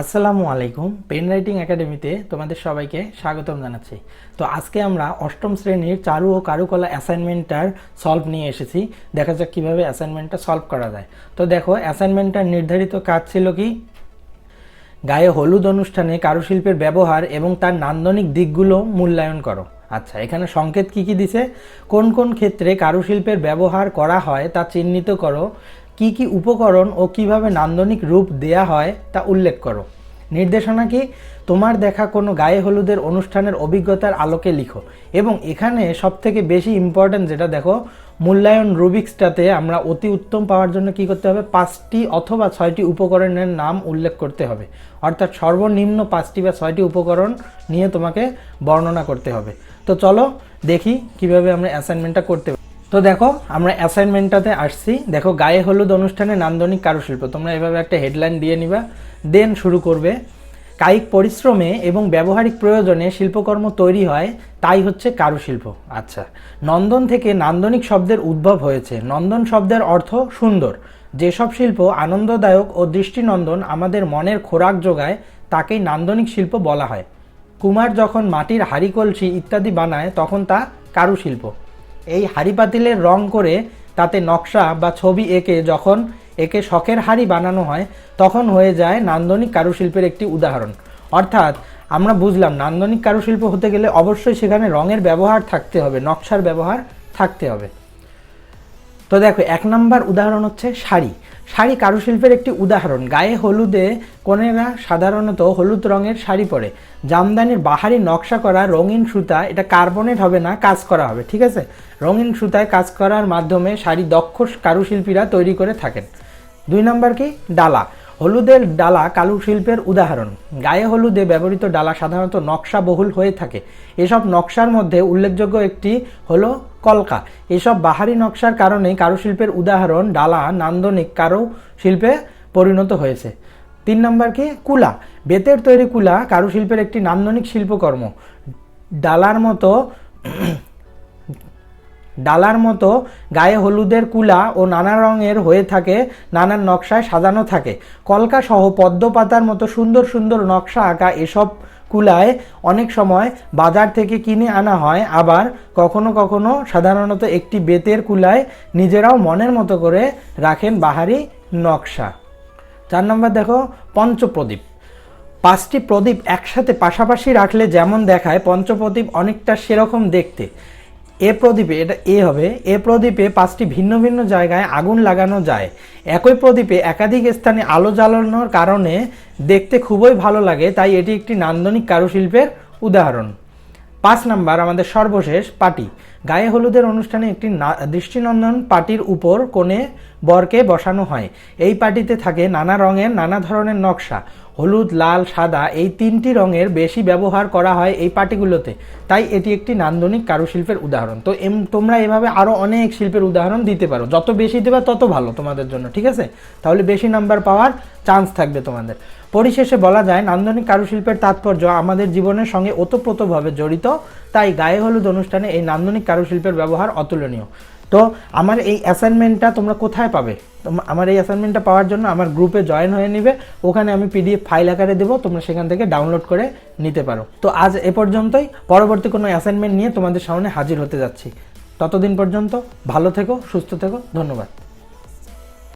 আসসালামু আলাইকুম। Pen writing একাডেমিতে তোমাদের সবাইকে স্বাগতম জানাচ্ছি। তো আজকে আমরা অষ্টম শ্রেণির চারু ও কারুকলা অ্যাসাইনমেন্টটার সলভ নিয়ে এসেছি। দেখা যাক কীভাবে অ্যাসাইনমেন্টটা সলভ করা যায়। তো দেখো, অ্যাসাইনমেন্টটার নির্ধারিত কাজ ছিল কি? গায়ে হলুদ অনুষ্ঠানে কারুশিল্পের ব্যবহার এবং তার নান্দনিক দিকগুলো মূল্যায়ন করো। আচ্ছা এখানে সংকেত কি কি দিছে? কোন কোন ক্ষেত্রে কারুশিল্পের ব্যবহার করা হয় তা চিহ্নিত করো। কি কি উপকরণ ও কীভাবে নান্দনিক রূপ দেয়া হয় তা উল্লেখ করো। নির্দেশনা কি? তোমার দেখা কোনো গায়ে হলুদের অনুষ্ঠানের অভিজ্ঞতার আলোকে লিখো এবং এখানে সবথেকে বেশি ইম্পর্ট্যান্ট যেটা দেখো, মূল্যায়ন রুবিক্সটাতে আমরা অতি উত্তম পাওয়ার জন্য কি করতে হবে? পাঁচটি অথবা ছয়টি উপকরণের নাম উল্লেখ করতে হবে। অর্থাৎ সর্বনিম্ন পাঁচটি বা ছয়টি উপকরণ নিয়ে তোমাকে বর্ণনা করতে হবে। তো চলো দেখি কীভাবে আমরা অ্যাসাইনমেন্টটা করতে। তো দেখো, আমরা অ্যাসাইনমেন্টটাতে আসছি। দেখো, গায়ে হলুদ অনুষ্ঠানে নান্দনিক কারুশিল্প। তোমরা এভাবে একটা হেডলাইন দিয়ে নিবা দেন শুরু করবে। কায়িক পরিশ্রমে এবং ব্যবহারিক প্রয়োজনে শিল্পকর্ম তৈরি হয়, তাই হচ্ছে কারুশিল্প। আচ্ছা নন্দন থেকে নান্দনিক শব্দের উদ্ভব হয়েছে। নন্দন শব্দের অর্থ সুন্দর। যেসব শিল্প আনন্দদায়ক ও দৃষ্টিনন্দন আমাদের মনের খোরাক যোগায়, তাকেই নান্দনিক শিল্প বলা হয়। কুমার যখন মাটির হাড়ি কলসি ইত্যাদি বানায়, তখন তা কারুশিল্প। এই হাড়ি পাতিলের রং করে তাতে নকশা বা ছবি এঁকে যখন একে শখের হাড়ি বানানো হয়, তখন হয়ে যায় নান্দনিক কারুশিল্পের একটি উদাহরণ। অর্থাৎ আমরা বুঝলাম নান্দনিক কারুশিল্প হতে গেলে অবশ্যই সেখানে রঙের ব্যবহার থাকতে হবে, নকশার ব্যবহার থাকতে হবে। তো দেখো, এক নাম্বার উদাহরণ হচ্ছে শাড়ি। শাড়ি কারুশিল্পের একটি উদাহরণ। গায়ে হলুদে কনেরা সাধারণত হলুদ রঙের শাড়ি পরে। জামদানির বাহারি নকশা করা রঙিন সুতা, এটা কার্বনেট হবে না, কাজ করা হবে, ঠিক আছে? রঙিন সুতায় কাজ করার মাধ্যমে শাড়ি দক্ষ কারুশিল্পীরা তৈরি করে থাকেন। দুই নাম্বার কি? ডালা। হলুদের ডালা কালু শিল্পের উদাহরণ। গায়ে হলুদে ব্যবহৃত ডালা সাধারণত নকশা বহুল হয়ে থাকে। এসব নকশার মধ্যে উল্লেখযোগ্য একটি হলো কলকা। এসব বাহারি নকশার কারণে কারুশিল্পের উদাহরণ, ডালা, নান্দনিক কারু শিল্পে পরিণত হয়েছে। তিন নম্বর কি? কুলা। বেতের তৈরি কুলা কারুশিল্পের একটি নান্দনিক শিল্পকর্ম। ডালার মতো ডালার মতো গায়ে হলুদের কুলা ও নানা রঙের হয়ে থাকে, নানান নকশায় সাজানো থাকে। কলকা সহ পদ্ম পাতার মতো সুন্দর সুন্দর নকশা আঁকা এসব কুলায় অনেক সময় বাজার থেকে কিনে আনা হয়, আবার কখনো কখনো সাধারণত একটি বেতের কুলায় নিজেরাও মনের মতো করে রাখেন বাহারি নকশা। চার নম্বর দেখো, পঞ্চপ্রদীপ। পাঁচটি প্রদীপ একসাথে পাশাপাশি রাখলে যেমন দেখায়, পঞ্চপ্রদীপ অনেকটা সেরকম দেখতে। এ প্রদীপে, এটা এ হবে, এ প্রদীপে পাঁচটি ভিন্ন ভিন্ন জায়গায় আগুন লাগানো যায়। একই প্রদীপে একাধিক স্থানে আলো জ্বালানোর কারণে দেখতে খুবই ভালো লাগে, তাই এটি একটি নান্দনিক কারুশিল্পের উদাহরণ। পাঁচ নাম্বার, আমাদের সর্বশেষ পাটি। গায়ে হলুদের অনুষ্ঠানে একটি দৃষ্টিনন্দন পাটির উপর কোণে বরকে বসানো হয়। এই পাটিতে থাকে নানা রঙের নানা ধরনের নকশা। হলুদ, লাল, সাদা এই তিনটি রঙের বেশি ব্যবহার করা হয় এই পাটিগুলোতে। তাই এটি একটি নান্দনিক কারুশিল্পের উদাহরণ। তো এম, তোমরা এভাবে আরও অনেক শিল্পের উদাহরণ দিতে পারো। যত বেশি দেবে তত ভালো তোমাদের জন্য, ঠিক আছে? তাহলে বেশি নাম্বার পাওয়ার চান্স থাকবে তোমাদের। পরিশেষে বলা যায়, নান্দনিক কারুশিল্পের তাৎপর্য আমাদের জীবনের সঙ্গে ওতপ্রোতভাবে জড়িত, তাই গায়ে হলুদ অনুষ্ঠানে এই নান্দনিক কারুশিল্পের ব্যবহার অতুলনীয়। তো আমার এই অ্যাসাইনমেন্টটা তোমরা কোথায় পাবে? আমার এই অ্যাসাইনমেন্টটা পাওয়ার জন্য আমার গ্রুপে জয়েন হয়ে নিবে, ওখানে আমি পিডিএফ ফাইল আকারে দেবো, তোমরা সেখান থেকে ডাউনলোড করে নিতে পারো। তো আজ এ পর্যন্তই, পরবর্তী কোনো অ্যাসাইনমেন্ট নিয়ে তোমাদের সামনে হাজির হতে যাচ্ছি। ততদিন পর্যন্ত ভালো থেকো, সুস্থ থেকো, ধন্যবাদ।